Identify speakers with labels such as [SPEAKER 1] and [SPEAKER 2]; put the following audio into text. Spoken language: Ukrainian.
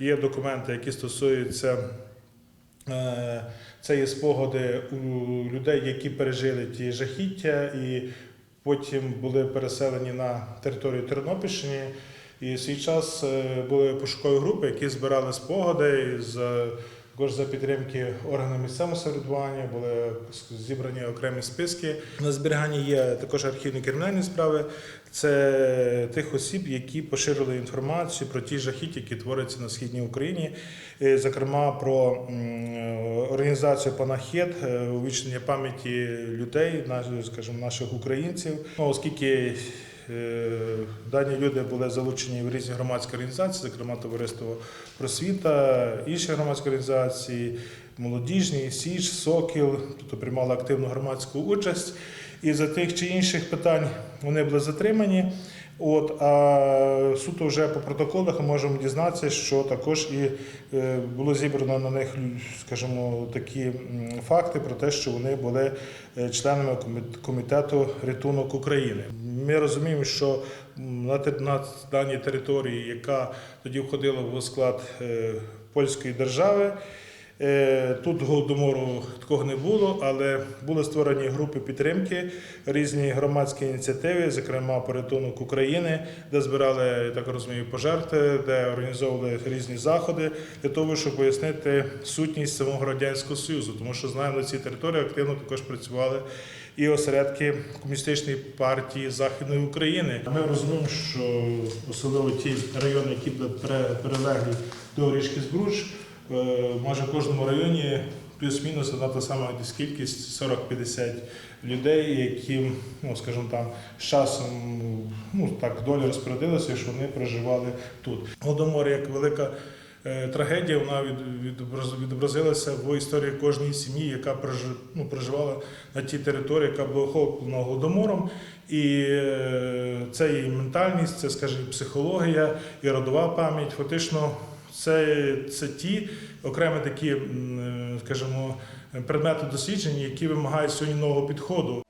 [SPEAKER 1] є документи, які стосуються. е, Це є спогади у людей, які пережили ті жахіття і потім були переселені на територію Тернопільщини. І в свій час е, були пошукові групи, які збирали спогади з також за підтримки органів місцевого самоврядування були зібрані окремі списки. На зберіганні є також архівні кримінальні справи. Це тих осіб, які поширили інформацію про ті жахіття, які творяться на східній Україні, Е, зокрема про організацію Панахет, е, увічнення пам'яті людей, скажімо, наших українців. Ну, оскільки дані люди були залучені в різні громадські організації, зокрема Товариство Просвіта, інші громадські організації, молодіжні, Січ, Сокіл, тобто приймали активну громадську участь. І за тих чи інших питань вони були затримані. От, а суто вже по протоколах ми можемо дізнатися, що також і е, було зібрано на них, скажімо, такі факти про те, що вони були е, членами комітету рятунок України. Ми розуміємо, що на, даній території, яка тоді входила в склад е, польської держави. Е, Тут голодомору такого не було, але були створені групи підтримки, різні громадські ініціативи, зокрема порятунок України, де збирали, я так розумію, пожертви, де організовували різні заходи для того, щоб пояснити сутність самого радянського союзу, тому що знаємо, на цій території активно також працювали і осередки комуністичної партії Західної України. Ми розуміємо, що особливо ті райони, які були перелеглі до річки Збруч, майже в кожному районі плюс-мінус одна та сама кількість 40-50 людей, які, ну скажімо там, з часом ну так доля розпорядилася, що вони проживали тут. Голодомор як велика. е, Трагедія вона відобразилася в історії кожної сім'ї, яка ну, проживала на тій території, яка була охоплена голодомором. І е, це і ментальність, це, скажімо, психологія, і родова пам'ять. Фактично, це, це ті окремі такі, е, скажімо, предмети досліджень, які вимагають сьогодні нового підходу.